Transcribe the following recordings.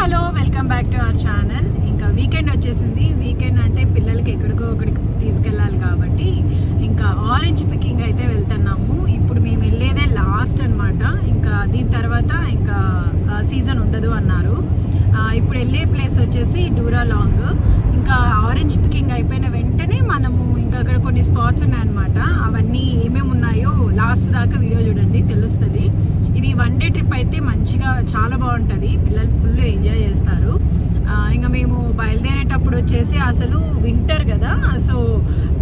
Hello welcome back to our channel. ఇంకా weekend వచ్చేసింది. Weekend అంటే పిల్లలకి ఎక్కడికో ఒకడికి తీసుకెళ్ళాలి కాబట్టి ఇంకా ఆరెంజ్ పికింగ్ అయితే వెళ్తున్నాము. ఇప్పుడు మేము వెళ్ళేదే లాస్ట్ అన్నమాట. ఇంకా దీని తర్వాత ఇంకా సీజన్ ఉండదు అన్నారు. ఇప్పుడు వెళ్ళే ప్లేస్ వచ్చేసి డూరా లాంగ్. ఇంకా ఆరెంజ్ పికింగ్ అయిపోయిన వెంటనే మనము ఇంకా అక్కడ కొన్ని స్పాట్స్ ఉన్నాయన్నమాట. అవన్నీ ఏమేమి ఉన్నాయో లాస్ట్ దాకా వీడియో చూడండి తెలుస్తుంది. ఇది వన్ డే ట్రిప్ అయితే మంచిగా చాలా బాగుంటుంది. పిల్లలు ఫుల్ ఎంజాయ్ చేస్తారు. ఇంకా మేము బయలుదేరేటప్పుడు వచ్చేసి అసలు వింటర్ కదా సో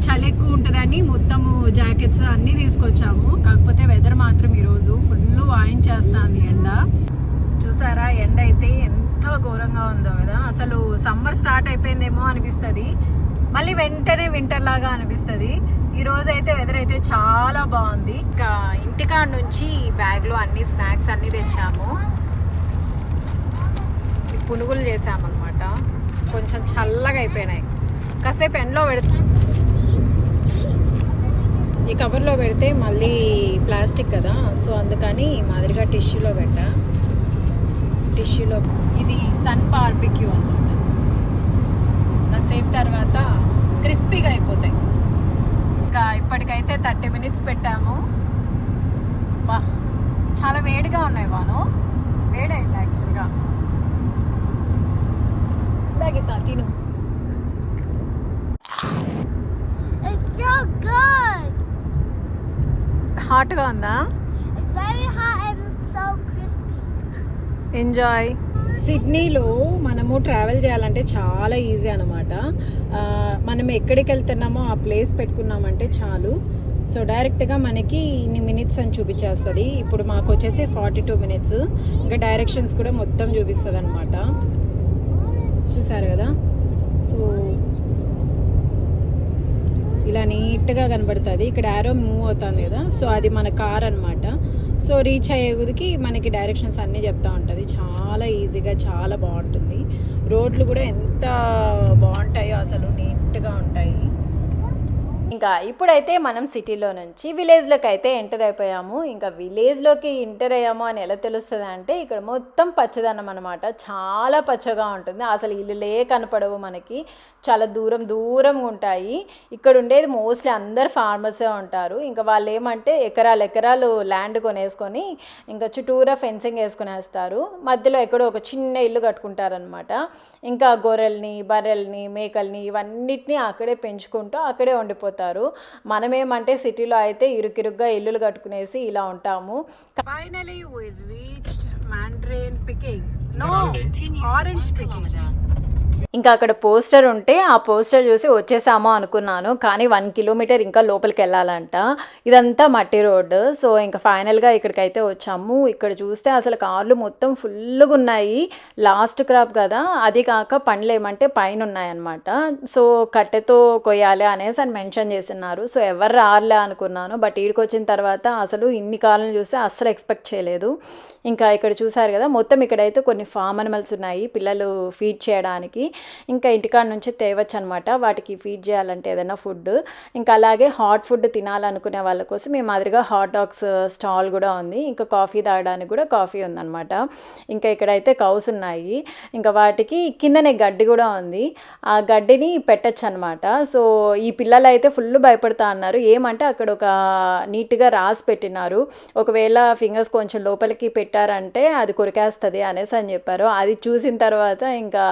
చలి ఎక్కువ ఉంటుందని మొత్తము జాకెట్స్ అన్నీ తీసుకొచ్చాము. కాకపోతే వెదర్ మాత్రం ఈరోజు ఫుల్ వాయించేస్తుంది ఎండ. చూసారా? ఎండ అయితే ఎంత ఘోరంగా ఉందో కదా. అసలు సమ్మర్ స్టార్ట్ అయిపోయిందేమో అనిపిస్తుంది. మళ్ళీ వెంటనే వింటర్ లాగా అనిపిస్తుంది. ఈ రోజు అయితే వెదర్ అయితే చాలా బాగుంది. ఇంకా ఇంటికాడ నుంచి బ్యాగ్లో అన్ని స్నాక్స్ అన్ని తెచ్చాము. పునుగులు చేసామన్నమాట. కొంచెం చల్లగా అయిపోయినాయి. కాసేపు ఎండలో పెడితే ఈ కవర్లో పెడితే మళ్ళీ ప్లాస్టిక్ కదా. సో అందుకని మాదిరిగా టిష్యూలో పెట్టా. టిష్యూలో ఇది సన్ బార్బిక్యూ అనమాట కాసేపు తర్వాత క్రిస్పీగా అయిపోతాయి. ఇంకా ఇప్పటికైతే థర్టీ మినిట్స్ పెట్టాము. బా చాలా వేడిగా ఉన్నాయి వాను. వేడైంది యాక్చువల్గా. తగ్గితా తిను. హాట్గా ఉందా? ఎంజాయ్ సిడ్నీలో మనము ట్రావెల్ చేయాలంటే చాలా ఈజీ అనమాట మనం ఎక్కడికి వెళ్తున్నామో ఆ ప్లేస్ పెట్టుకున్నామంటే చాలు. సో డైరెక్ట్గా మనకి ఇన్ని మినిట్స్ అని చూపించేస్తుంది. ఇప్పుడు మాకు వచ్చేసి ఫార్టీ టూ మినిట్స్. ఇంకా డైరెక్షన్స్ కూడా మొత్తం చూపిస్తుంది అనమాట చూసారు కదా? సో ఇలా నీట్గా కనబడుతుంది. ఇక్కడ యారో మూవ్ అవుతుంది కదా? సో అది మన కార్ అనమాట సో రీచ్ అయ్యే అయ్యేదికి మనకి డైరెక్షన్స్ అన్నీ చెప్తా ఉంటుంది. చాలా ఈజీగా చాలా బాగుంటుంది. రోడ్లు కూడా ఎంత బాగుంటాయో అసలు నీట్గా ఉంటాయి. ఇంకా ఇప్పుడైతే మనం సిటీలో నుంచి విలేజ్లోకి అయితే ఎంటర్ అయిపోయాము. ఇంకా విలేజ్లోకి ఎంటర్ అయ్యాము అని ఎలా తెలుస్తుంది అంటే ఇక్కడ మొత్తం పచ్చదనం అనమాట చాలా పచ్చగా ఉంటుంది. అసలు ఇల్లులే కనపడవు మనకి. చాలా దూరం దూరంగా ఉంటాయి. ఇక్కడ ఉండేది మోస్ట్లీ అందరు ఫార్మర్సే ఉంటారు. ఇంకా వాళ్ళు ఏమంటే ఎకరాలు ఎకరాలు ల్యాండ్ కొనేసుకొని ఇంకా చుట్టూరా ఫెన్సింగ్ వేసుకునేస్తారు. మధ్యలో ఎక్కడో ఒక చిన్న ఇల్లు కట్టుకుంటారనమాట ఇంకా గొర్రెల్ని బర్రెల్ని మేకల్ని ఇవన్నిటిని అక్కడే పెంచుకుంటూ అక్కడే ఉండిపోతారు. మనమేమంటే సిటీలో అయితే ఇరుకిరుగ్గా ఇల్లులు కట్టుకునేసి ఇలా ఉంటాము. Finally reached mandarin picking no orange picking ఇంకా అక్కడ పోస్టర్ ఉంటే ఆ పోస్టర్ చూసి వచ్చేసామో అనుకున్నాను కానీ వన్ కిలోమీటర్ ఇంకా లోపలికి వెళ్ళాలంట. ఇదంతా మట్టి రోడ్డు. సో ఇంకా ఫైనల్గా ఇక్కడికైతే వచ్చాము. ఇక్కడ చూస్తే అసలు కార్లు మొత్తం ఫుల్గా ఉన్నాయి. లాస్ట్ క్రాప్ కదా. అది కాక పండ్లు ఏమంటే పైన ఉన్నాయన్నమాట. సో కట్టెతో కొయ్యాలి అనేసి అని మెన్షన్ చేస్తున్నారు. సో ఎవరు రారులే అనుకున్నాను. బట్ ఈడికి వచ్చిన తర్వాత అసలు ఇన్ని కార్లను చూస్తే అస్సలు ఎక్స్పెక్ట్ చేయలేదు. ఇంకా ఇక్కడ చూసారు కదా మొత్తం ఇక్కడైతే కొన్ని ఫామ్ అనిమల్స్ ఉన్నాయి. పిల్లలు ఫీడ్ చేయడానికి. ఇంకా ఇంటికాడ నుంచి తేవచ్చు అనమాట వాటికి ఫీడ్ చేయాలంటే ఏదైనా ఫుడ్ ఇంకా అలాగే హాట్ ఫుడ్ తినాలనుకునే వాళ్ళ కోసం ఈ మాదిరిగా హాట్ డాగ్స్ స్టాల్ కూడా ఉంది. ఇంకా కాఫీ తాగడానికి కూడా కాఫీ ఉందన్నమాట ఇంకా ఇక్కడైతే కౌస్ ఉన్నాయి. ఇంకా వాటికి కిందనే గడ్డి కూడా ఉంది. ఆ గడ్డిని పెట్టచ్చు అనమాట సో ఈ పిల్లలు అయితే ఫుల్ భయపడతా అన్నారు. ఏమంటే అక్కడ ఒక uh, నీట్గా రాసి పెట్టినారు. ఒకవేళ ఫింగర్స్ కొంచెం లోపలికి పెట్టారంటే అది కొరికేస్తుంది అనేసి అని చెప్పారు. అది చూసిన తర్వాత ఇంకా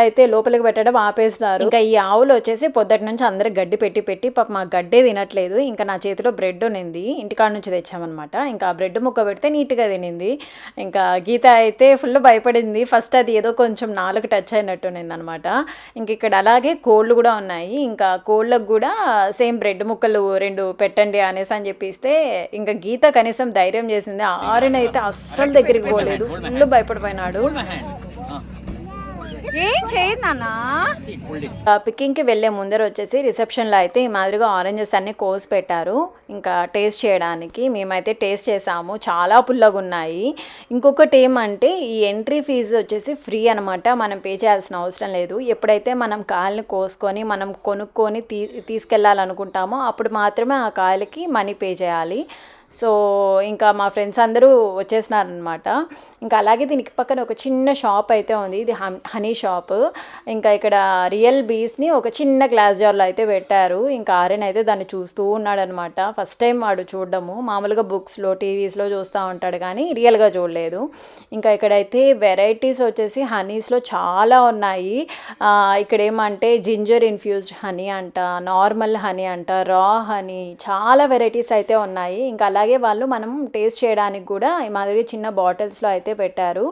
పిల్లలైతే లోపలికి పెట్టడం ఆపేసినారు. ఇంకా ఈ ఆవులు వచ్చేసి పొద్దుటి నుంచి అందరికి గడ్డి పెట్టి పెట్టి పాప మా గడ్డే తినట్లేదు. ఇంకా నా చేతిలో బ్రెడ్ ఉన్నింది. ఇంటికాడ నుంచి తెచ్చామన్నమాట. ఇంకా ఆ బ్రెడ్ ముక్క పెడితే నీట్గా తినింది. ఇంకా గీత అయితే ఫుల్ భయపడింది. ఫస్ట్ అది ఏదో కొంచెం నాలుగు టచ్ అయినట్టు అనమాట ఇంక ఇక్కడ అలాగే కోళ్ళు కూడా ఉన్నాయి. ఇంకా కోళ్ళకు కూడా సేమ్ బ్రెడ్ ముక్కలు రెండు పెట్టండి అనేసి అని చెప్పిస్తే ఇంకా గీత కనీసం ధైర్యం చేసింది. ఆరునైతే అస్సలు దగ్గరికి పోలేదు. ఫుల్ భయపడిపోయినాడు. ఏం చేయదు నాన్న? పికింగ్కి వెళ్ళే ముందర వచ్చేసి రిసెప్షన్లో అయితే ఈ మాదిరిగా ఆరెంజెస్ అన్ని కోసి పెట్టారు. ఇంకా టేస్ట్ చేయడానికి మేమైతే టేస్ట్ చేసాము. చాలా పుల్లగా ఉన్నాయి. ఇంకొకటి ఏమంటే ఈ ఎంట్రీ ఫీజు వచ్చేసి ఫ్రీ అనమాట మనం పే చేయాల్సిన అవసరం లేదు. ఎప్పుడైతే మనం కాయల్ని కోసుకొని మనం కొనుక్కొని తీ తీసుకెళ్ళాలనుకుంటామో అప్పుడు మాత్రమే ఆ కాయలకి మనీ పే చేయాలి. సో ఇంకా మా ఫ్రెండ్స్ అందరూ వచ్చేసినారనమాట ఇంకా అలాగే దీనికి పక్కన ఒక చిన్న షాప్ అయితే ఉంది. ఇది హనీ షాప్. ఇంకా ఇక్కడ రియల్ బీస్ని ఒక చిన్న గ్లాస్ జార్లో అయితే పెట్టారు. ఇంకా ఆర్యన్ అయితే దాన్ని చూస్తూ ఉన్నాడనమాట ఫస్ట్ టైం వాడు చూడడము. మామూలుగా బుక్స్లో టీవీస్లో చూస్తూ ఉంటాడు కానీ రియల్గా చూడలేదు. ఇంకా ఇక్కడైతే వెరైటీస్ వచ్చేసి హనీస్లో చాలా ఉన్నాయి. ఇక్కడ ఏమంటే జింజర్ ఇన్ఫ్యూజ్డ్ హనీ అంట నార్మల్ హనీ అంట రా హనీ చాలా వెరైటీస్ అయితే ఉన్నాయి. ఇంకా అలా అలాగే వాళ్ళు మనం టేస్ట్ చేయడానికి కూడా ఈ మాదిరి చిన్న బాటిల్స్లో అయితే పెట్టారు.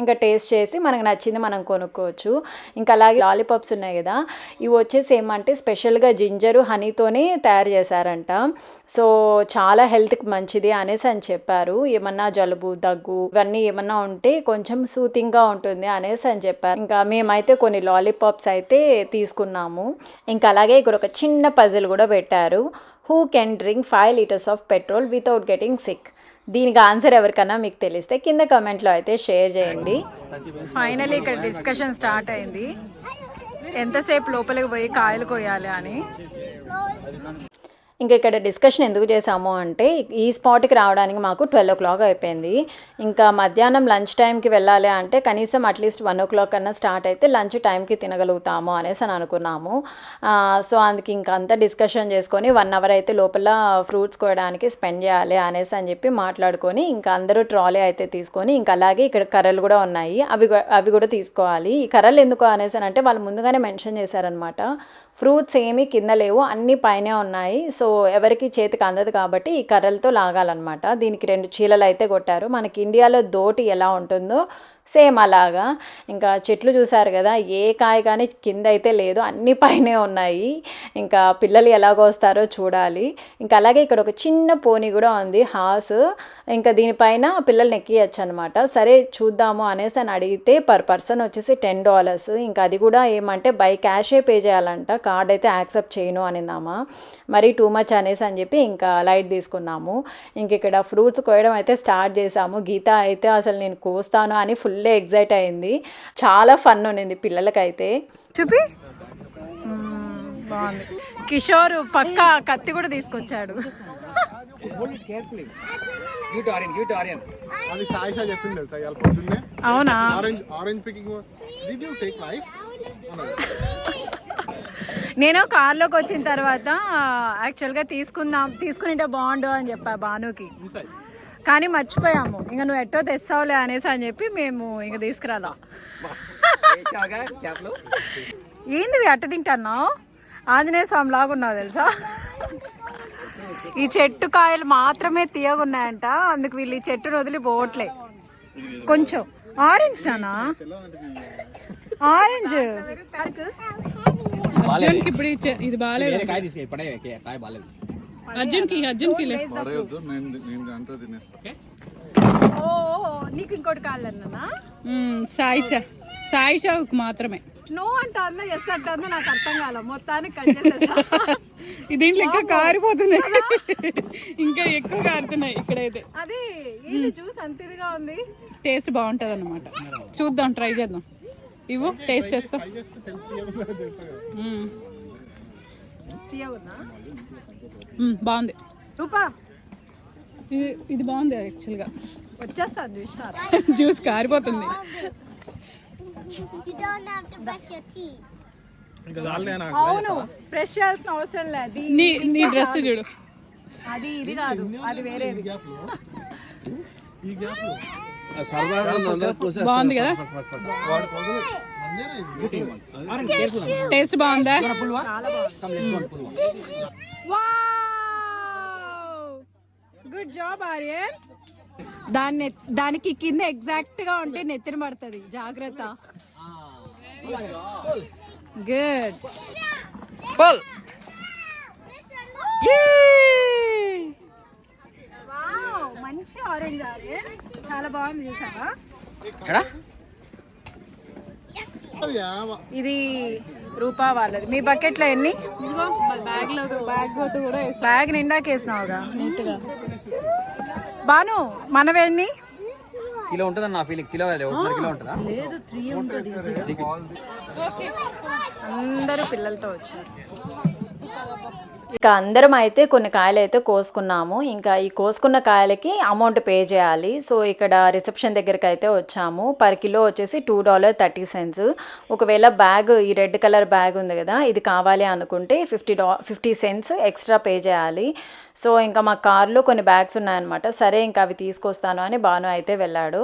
ఇంకా టేస్ట్ చేసి మనకు నచ్చింది మనం కొనుక్కోవచ్చు. ఇంకా అలాగే లాలీపాప్స్ ఉన్నాయి కదా ఇవి వచ్చేసి ఏమంటే స్పెషల్గా జింజరు హనీతోనే తయారు చేశారంట. సో చాలా హెల్త్కి మంచిది అనేసి అని చెప్పారు. ఏమన్నా జలుబు దగ్గు ఇవన్నీ ఏమన్నా ఉంటే కొంచెం సూతింగ్గా ఉంటుంది అనేసి అని చెప్పారు. ఇంకా మేమైతే కొన్ని లాలీపాప్స్ అయితే తీసుకున్నాము. ఇంకా అలాగే ఇక్కడ ఒక చిన్న పజిల్ కూడా పెట్టారు. Who can drink five litres of petrol without getting sick దీనికి ఆన్సర్ ఎవరికన్నా మీకు తెలిస్తే కింద కమెంట్లో అయితే షేర్ చేయండి. ఫైనల్లీ ఇక్కడ డిస్కషన్ స్టార్ట్ అయింది. ఎంతసేపు లోపలికి పోయి కాయలు కొయ్యాలి అని? ఇంకా ఇక్కడ డిస్కషన్ ఎందుకు చేసాము అంటే ఈ స్పాట్కి రావడానికి మాకు ట్వెల్వ్ ఓ క్లాక్ అయిపోయింది. ఇంకా మధ్యాహ్నం లంచ్ టైంకి వెళ్ళాలి అంటే కనీసం అట్లీస్ట్ వన్ ఓ క్లాక్ అన్నా స్టార్ట్ అయితే లంచ్ టైంకి తినగలుగుతాము అనేసి అని అనుకున్నాము. సో అందుకు ఇంకా అంతా డిస్కషన్ చేసుకొని వన్ అవర్ అయితే లోపల ఫ్రూట్స్ కోయడానికి స్పెండ్ చేయాలి అనేసి అని చెప్పి మాట్లాడుకొని ఇంకా అందరూ ట్రాలీ అయితే తీసుకొని ఇంకా అలాగే ఇక్కడ కర్రలు కూడా ఉన్నాయి. అవి అవి కూడా తీసుకోవాలి. ఈ కర్రలు ఎందుకు అనేసి అని అంటే వాళ్ళు ముందుగానే మెన్షన్ చేశారనమాట ఫ్రూట్స్ ఏమీ కింద లేవు అన్నీ పైనే ఉన్నాయి. సో ఎవరికి చేతికి అందదు కాబట్టి ఈ కర్రలతో లాగాలన్నమాట. దీనికి రెండు చీలలు అయితే కొట్టారు. మనకి ఇండియాలో దోటి ఎలా ఉంటుందో సేమ్ అలాగా. ఇంకా చెట్లు చూసారు కదా ఏ కాయ కానీ కింద అయితే లేదు అన్ని పైనే ఉన్నాయి. ఇంకా పిల్లలు ఎలాగొస్తారో చూడాలి. ఇంకా అలాగే ఇక్కడ ఒక చిన్న పోనీ కూడా ఉంది హాస్. ఇంకా దీనిపైన పిల్లల్ని ఎక్కియచ్చు అనమాట సరే చూద్దాము అనేసి అని అడిగితే పర్ పర్సన్ వచ్చేసి టెన్ డాలర్స్. ఇంకా అది కూడా ఏమంటే బై క్యాషే పే చేయాలంట. కార్డ్ అయితే యాక్సెప్ట్ చేయను అనిందామా? మరి టూ మచ్ అనేసి అని చెప్పి ఇంకా లైట్ తీసుకున్నాము. ఇంక ఇక్కడ ఫ్రూట్స్ కోయడం అయితే స్టార్ట్ చేసాము గీత అయితే అసలు నేను కోస్తాను అని ఫుల్ ఎగ్జైట్ అయింది. చాలా ఫన్ ఉండింది పిల్లలకైతే. చూపి. బాగుంది. కిషోర్ పక్క కత్తి కూడా తీసుకొచ్చాడు. అవునా? నేను కార్లోకి వచ్చిన తర్వాత యాక్చువల్గా తీసుకుందాం తీసుకునింటే బాగుండు అని చెప్పా భానుకి. కానీ మర్చిపోయాము. ఇంకా నువ్వు ఎట్టో తెస్తావులే అనేసి అని చెప్పి మేము ఇంక తీసుకురాలా. ఏంది అట్ట తింటున్నావు? ఆంజనేయ స్వామి లాగా ఉన్నావు తెలుసా? ఈ చెట్టు కాయలు మాత్రమే తీయగున్నాయంట. అందుకు వీళ్ళు ఈ చెట్టును వదిలి పోవట్లే కొంచెం. ఆరెంజ్ నానా? ఆరెంజ్. ఇప్పుడు ఇది బాగాలేదు. అర్జున్కి అర్జున్కి. పడేయొద్దు నేను నేను అంతా తినేస్తా. ఓకే. ఓ నీకు ఇంకోటి కావాలన్నా మ్మ్, సాయిషా సాయిషాకు మాత్రమే. నో అంటుందో ఎస్ అంటుందో నాకు అర్థం కాల. మొత్తానికి కట్ చేసేసా దీంట్లో ఇంకా కారిపోతున్నాయి? ఇంకా ఎక్కువ కారుతున్నాయి ఇక్కడైతే. అది ఏంటి జ్యూస్ అంత ఇదిగా ఉంది? టేస్ట్ బాగుంటుంది అనమాట చూద్దాం ట్రై చేద్దాం. ఇవ్వు టేస్ట్ చేస్తాం ట్రై చేస్తే తెలుసు ఏమన్నా తెలుసు కదా. మ్మ్. తీయగున్నా మ్మ్, బాగుంది. రూపా? ఇది ఇది బాగుంది యాక్చువల్గా వచ్చేస్తాను చూసినారా జ్యూస్ కారిపోతుంది. అవును బ్రష్ చేయాల్సిన అవసరం లేదు. నీ నీ డ్రెస్ చూడు. అది ఇది కాదు అది లో బాగుంది కదా? టేస్ట్ బాగుందా? Good job Aryan. దాన్ని దానికి కింద ఎగ్జాక్ట్గా ఉంటే నెత్తిన పడుతుంది. జాగ్రత్త. Good pull. మంచి ఆరెంజ్ ఆర్యన్. చాలా బాగుంది యావ. ఇది రూపా వాళ్ళది. మీ బకెట్లో ఎన్ని? బ్యాగ్లో బ్యాగ్ కూడా బ్యాగ్ నిండాకేసినావుగా నీట్గా. బాను మనవెన్ని? కిలో ఉంటుందా నా ఫీలింగ్ కిలో కిలో ఉంటుందా? అందరూ పిల్లలతో వచ్చారు. ఇక అందరం అయితే కొన్ని కాయలు అయితే కోసుకున్నాము. ఇంకా ఈ కోసుకున్న కాయలకి అమౌంట్ పే చేయాలి. సో ఇక్కడ రిసెప్షన్ దగ్గరికి అయితే వచ్చాము. పర్ కిలో వచ్చేసి టూ డాలర్ థర్టీ సెంట్స్ ఒకవేళ బ్యాగ్ ఈ రెడ్ కలర్ బ్యాగ్ ఉంది కదా ఇది కావాలి అనుకుంటే ఫిఫ్టీ డా ఫిఫ్టీ సెంట్స్ ఎక్స్ట్రా పే చేయాలి. సో ఇంకా మా కార్లో కొన్ని బ్యాగ్స్ ఉన్నాయన్నమాట. సరే ఇంకా అవి తీసుకొస్తాను అని బాను అయితే వెళ్ళాడు.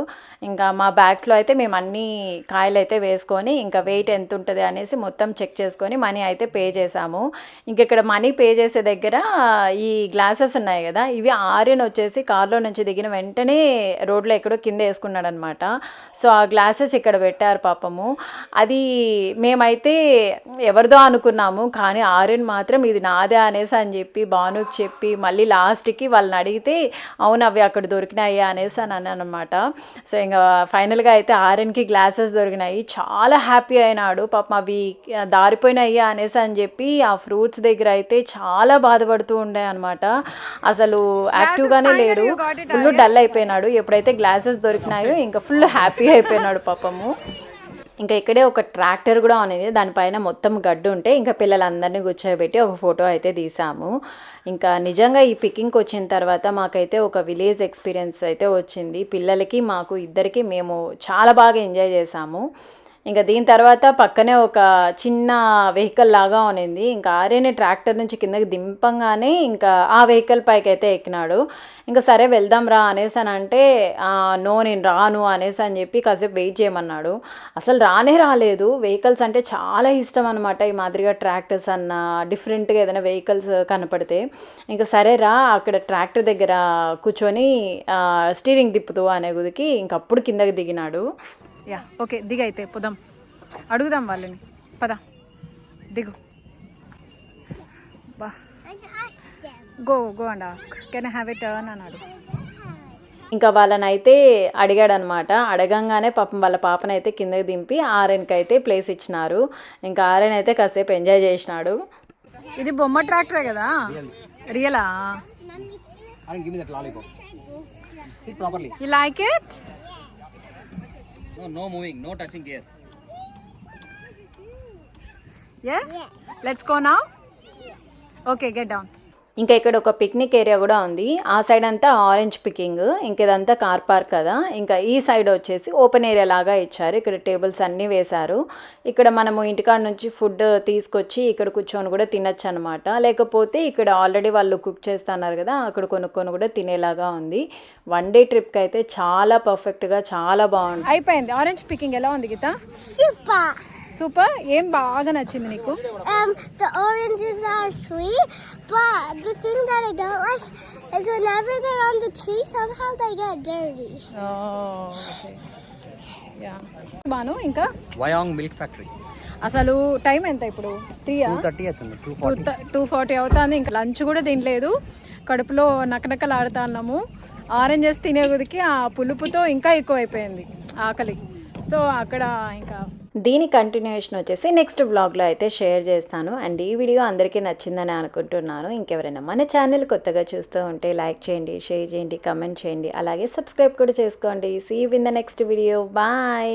ఇంకా మా బ్యాగ్స్లో అయితే మేము అన్ని కాయలు అయితే వేసుకొని ఇంకా వెయిట్ ఎంత ఉంటుంది అనేసి మొత్తం చెక్ చేసుకొని మనీ అయితే పే చేసాము ఇంక ఇక్కడ మనీ పే చేసే దగ్గర ఈ గ్లాసెస్ ఉన్నాయి కదా ఇవి ఆర్యన్ వచ్చేసి కార్లో నుంచి దిగిన వెంటనే రోడ్లో ఎక్కడో కింద వేసుకున్నాడు అనమాట సో ఆ గ్లాసెస్ ఇక్కడ పెట్టారు పాపము. అది మేమైతే ఎవరిదో అనుకున్నాము కానీ ఆర్యన్ మాత్రం ఇది నాదే అనేసి అని చెప్పి భానుకి చెప్పి మళ్ళీ లాస్ట్కి వాళ్ళని అడిగితే అవును అవి అక్కడ దొరికినాయి అనేసి అని అన్నాను అనమాట సో ఇంకా ఫైనల్గా అయితే ఆర్యన్కి గ్లాసెస్ దొరికినాయి. చాలా హ్యాపీ అయినాడు. పాపం అవి దారిపోయినాయి అనేసి అని చెప్పి ఆ ఫ్రూట్స్ దగ్గర అయితే చాలా బాధపడుతూ ఉండే అనమాట అసలు యాక్టివ్గానే లేడు. ఫుల్ డల్ అయిపోయినాడు. ఎప్పుడైతే గ్లాసెస్ దొరికినాయో ఇంకా ఫుల్ హ్యాపీ అయిపోయినాడు పాపము. ఇంకా ఇక్కడే ఒక ట్రాక్టర్ కూడా ఉన్నది దానిపైన మొత్తం గడ్డు ఉంటే ఇంకా పిల్లలందరినీ కూర్చోబెట్టి ఒక ఫోటో అయితే తీసాము. ఇంకా నిజంగా ఈ పికింగ్కి వచ్చిన తర్వాత మాకైతే ఒక విలేజ్ ఎక్స్పీరియన్స్ అయితే వచ్చింది. పిల్లలకి మాకు ఇద్దరికి మేము చాలా బాగా ఎంజాయ్ చేసాము. ఇంకా దీని తర్వాత పక్కనే ఒక చిన్న వెహికల్ లాగా ఉన్నింది. ఇంకా ఆర్యనే ట్రాక్టర్ నుంచి కిందకి దింపంగానే ఇంకా ఆ వెహికల్ పైకి అయితే ఎక్కినాడు. ఇంకా సరే వెళ్దాం రా అనేసి అని అంటే నో నేను రాను అనేసి అని చెప్పి కాసేపు వెయిట్ చేయమన్నాడు. అసలు రానే రాలేదు. వెహికల్స్ అంటే చాలా ఇష్టం అనమాట ఈ మాదిరిగా ట్రాక్టర్స్ అన్న డిఫరెంట్గా ఏదైనా వెహికల్స్ కనపడితే. ఇంకా సరే రా అక్కడ ట్రాక్టర్ దగ్గర కూర్చొని స్టీరింగ్ తిప్పుతూ అనే గుదికి ఇంకప్పుడు కిందకి దిగినాడు. యా ఓకే దిగైతే పోదాం. అడుగుదాం వాళ్ళని. పద. దిగు. బా. Go go and ask. Can have a turn అన్నాడు ఇంకా వాళ్ళని అయితే అడిగాడనమాట. అడగంగానే పాపం వాళ్ళ పాపనైతే కిందకి దింపి ఆర్ఎన్కి అయితే ప్లేస్ ఇచ్చినారు. ఇంకా ఆర్ఎన్ అయితే కాసేపు ఎంజాయ్ చేసినాడు. ఇది బొమ్మ ట్రాక్టరే కదా? రియలా. You like it No, no moving, no touching gears. Yeah? yeah. Let's go now? Okay, get down. ఇంకా ఇక్కడ ఒక పిక్నిక్ ఏరియా కూడా ఉంది. ఆ సైడ్ అంతా ఆరెంజ్ పికింగ్ ఇంక ఇదంతా కార్ పార్క్ కదా. ఇంకా ఈ సైడ్ వచ్చేసి ఓపెన్ ఏరియా లాగా ఇచ్చారు. ఇక్కడ టేబుల్స్ అన్నీ వేశారు. ఇక్కడ మనము ఇంటికాడ నుంచి ఫుడ్ తీసుకొచ్చి ఇక్కడ కూర్చొని కూడా తినచ్చు అనమాట లేకపోతే ఇక్కడ ఆల్రెడీ వాళ్ళు కుక్ చేస్తున్నారు కదా అక్కడ కొనుక్కొని కూడా తినేలాగా ఉంది. వన్ డే ట్రిప్కి అయితే చాలా పర్ఫెక్ట్గా చాలా బాగుంది అయిపోయింది. ఆరెంజ్ పికింగ్ ఎలా ఉంది గీత. సూపర్ ఏం బాగా నచ్చింది నీకు? Um, the oranges are sweet, but the thing that I don't like is whenever they're on the tree, somehow they get dirty. Banu ఇంకా? Wyong Milk Factory. అసలు టైం ఎంత ఇప్పుడు? త్రీయా 230 అవుతుంది టూ టూ టూ ఫార్టీ అవుతుంది. ఇంకా లంచ్ కూడా తినలేదు. కడుపులో నకనకలు ఆడుతున్నాము ఆరెంజెస్ తినే కొద్దికి ఆ పులుపుతో ఇంకా ఎక్కువ అయిపోయింది ఆకలి. సో అక్కడ ఇంకా దీని కంటిన్యూషన్ వచ్చేసి నెక్స్ట్ బ్లాగ్లో అయితే షేర్ చేస్తాను. అండ్ ఈ వీడియో అందరికీ నచ్చిందని అనుకుంటున్నాను. ఇంకెవరైనా మన ఛానల్ కొత్తగా చూస్తూ ఉంటే లైక్ చేయండి షేర్ చేయండి కమెంట్ చేయండి. అలాగే సబ్స్క్రైబ్ కూడా చేసుకోండి. See you in the next video bye